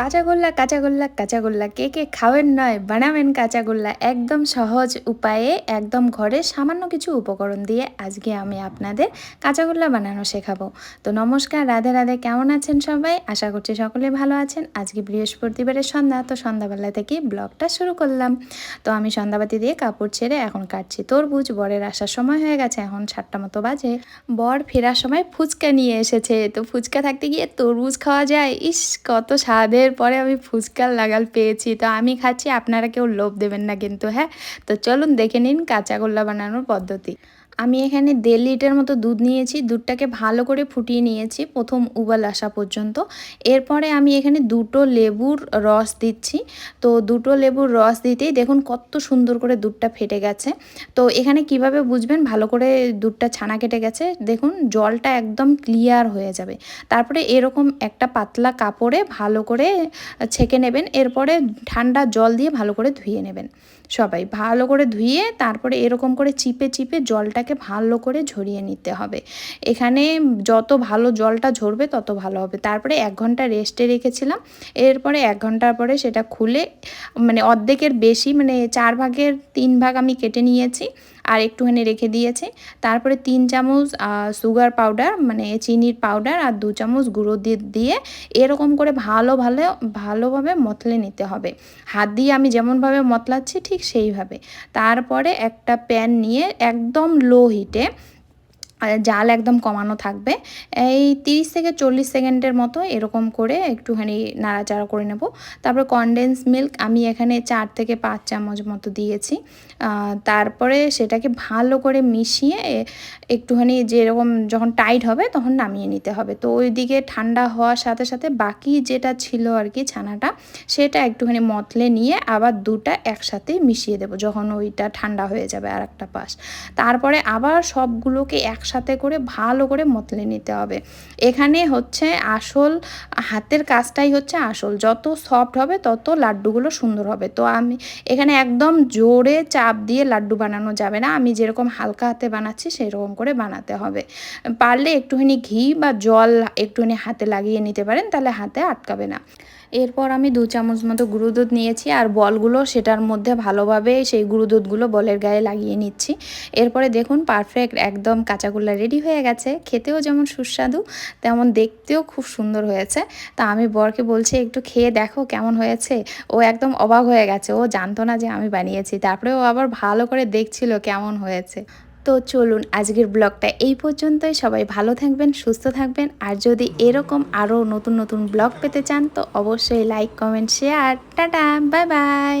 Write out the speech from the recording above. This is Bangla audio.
কাঁচাগোল্লা কাঁচাগোল্লা কাঁচাগোল্লা। কে কে খাবেন নয়, বানাবেন কাঁচাগোল্লা। একদম সহজ উপায়ে, একদম ঘরে সামান্য কিছু উপকরণ দিয়ে আজকে আমি আপনাদের কাঁচাগোল্লা বানানো শেখাবো। তো নমস্কার, রাধে রাধে, কেমন আছেন সবাই? আশা করছি সকলে ভালো আছেন। আজকে বৃহস্পতিবারের সন্ধ্যা, তো সন্ধ্যাবেলা থেকে ব্লগটা শুরু করলাম। তো আমি সন্ধ্যাবাতি দিয়ে কাপড় ছেড়ে এখন কাটছি তরমুজ। বরের আসার সময় হয়ে গেছে, এখন সাতটা মতো বাজে। বর ফেরার সময় ফুচকা নিয়ে এসেছে। তো ফুচকা থাকতে গিয়ে তরমুজ খাওয়া যায়। ইস, কত স্বাদের পরে আমি ফুচকার লাগাল পেয়েছি। তো আমি খাচ্ছি, আপনারা কেউ লোভ দেবেন না কিন্তু হ্যাঁ? তো চলুন দেখে নিন কাঁচাগোল্লা বানানোর পদ্ধতি। আমি এখানে দেড় লিটার মতো দুধ নিয়েছি। দুধটাকে ভালো করে ফুটিয়ে নিয়েছি প্রথম উবাল আসা পর্যন্ত। এরপরে আমি এখানে দুটো লেবুর রস দিচ্ছি। তো দুটো লেবুর রস দিতেই দেখুন কত সুন্দর করে দুধটা ফেটে গেছে। তো এখানে কীভাবে বুঝবেন? ভালো করে দুধটা ছানা কেটে গেছে। দেখুন জলটা একদম ক্লিয়ার হয়ে যাবে। তারপরে এরকম একটা পাতলা কাপড়ে ভালো করে ছেঁকে নেবেন। এরপরে ঠান্ডা জল দিয়ে ভালো করে ধুয়ে নেবেন সবাই। ভালো করে ধুয়ে তারপরে এরকম করে চিপে চিপে জলটাকে ভালো করে ঝরিয়ে নিতে হবে। এখানে যত ভালো জলটা ঝরবে তত ভালো হবে। তারপরে এক ঘণ্টা রেস্টে রেখেছিলাম। এরপরে এক ঘণ্টার পরে সেটা খুলে মানে অর্ধেকের বেশি মানে চার ভাগের তিন ভাগ আমি কেটে নিয়েছি আর একটুখানি রেখে দিয়েছি। তারপরে তিন চামচ সুগার পাউডার মানে চিনির পাউডার আর দু চামচ গুঁড়ো দিয়ে এরকম করে ভালো ভালো, ভালোভাবে মতলে নিতে হবে। হাত দিয়ে আমি যেমনভাবে মতলাচ্ছি ঠিক সেইভাবে। তারপরে একটা প্যান নিয়ে একদম লো হিটে জাল একদম কমানো থাকবে। এই তিরিশ থেকে চল্লিশ সেকেন্ডের মতো এরকম করে একটুখানি নাড়াচাড়া করে নেব। তারপর কনডেন্স মিল্ক আমি এখানে চার থেকে পাঁচ চামচ মতো দিয়েছি। তারপরে সেটাকে ভালো করে মিশিয়ে একটুখানি যেরকম যখন টাইট হবে তখন নামিয়ে নিতে হবে। তো ওইদিকে ঠান্ডা হওয়ার সাথে সাথে বাকি যেটা ছিল আর কি ছানাটা, সেটা একটুখানি মতলে নিয়ে আবার দুটা একসাথে মিশিয়ে দেবো যখন ওইটা ঠান্ডা হয়ে যাবে আর একটা পাশ। তারপরে আবার সবগুলোকে এক একসাথে করে ভালো করে মতলে নিতে হবে। এখানে হচ্ছে আসল, হাতের কাজটাই হচ্ছে আসল। যত সফট হবে তত লাড্ডুগুলো সুন্দর হবে। তো আমি এখানে একদম জোরে চাপ দিয়ে লাড্ডু বানানো যাবে না। আমি যেরকম হালকা হাতে বানাচ্ছি সেরকম করে বানাতে হবে। পারলে একটুখানি ঘি বা জল একটুখানি হাতে লাগিয়ে নিতে পারেন, তাহলে হাতে আটকাবে না। এরপর আমি দু চামচ মতো গুঁড়ো দুধ নিয়েছি আর বলগুলো সেটার মধ্যে ভালোভাবে সেই গুঁড়ো দুধগুলো বলের গায়ে লাগিয়ে নিচ্ছি। এরপরে দেখুন পারফেক্ট একদম কাঁচাগোল্লা রেডি হয়ে গেছে। খেতেও যেমন সুস্বাদু, তেমন দেখতেও খুব সুন্দর হয়েছে। তা আমি বরকে বলছি, একটু খেয়ে দেখো কেমন হয়েছে? ও একদম অবাক হয়ে গেছে। ও জানতো না যে আমি বানিয়েছি। তারপরে ও আবার ভালো করে দেখছিল কেমন হয়েছে। তো চলুন আজকের ব্লগটা এই পর্যন্তই। সবাই ভালো থাকবেন, সুস্থ থাকবেন। আর যদি এরকম আরও নতুন নতুন ব্লগ পেতে চান, তো অবশ্যই like comment share tata bye bye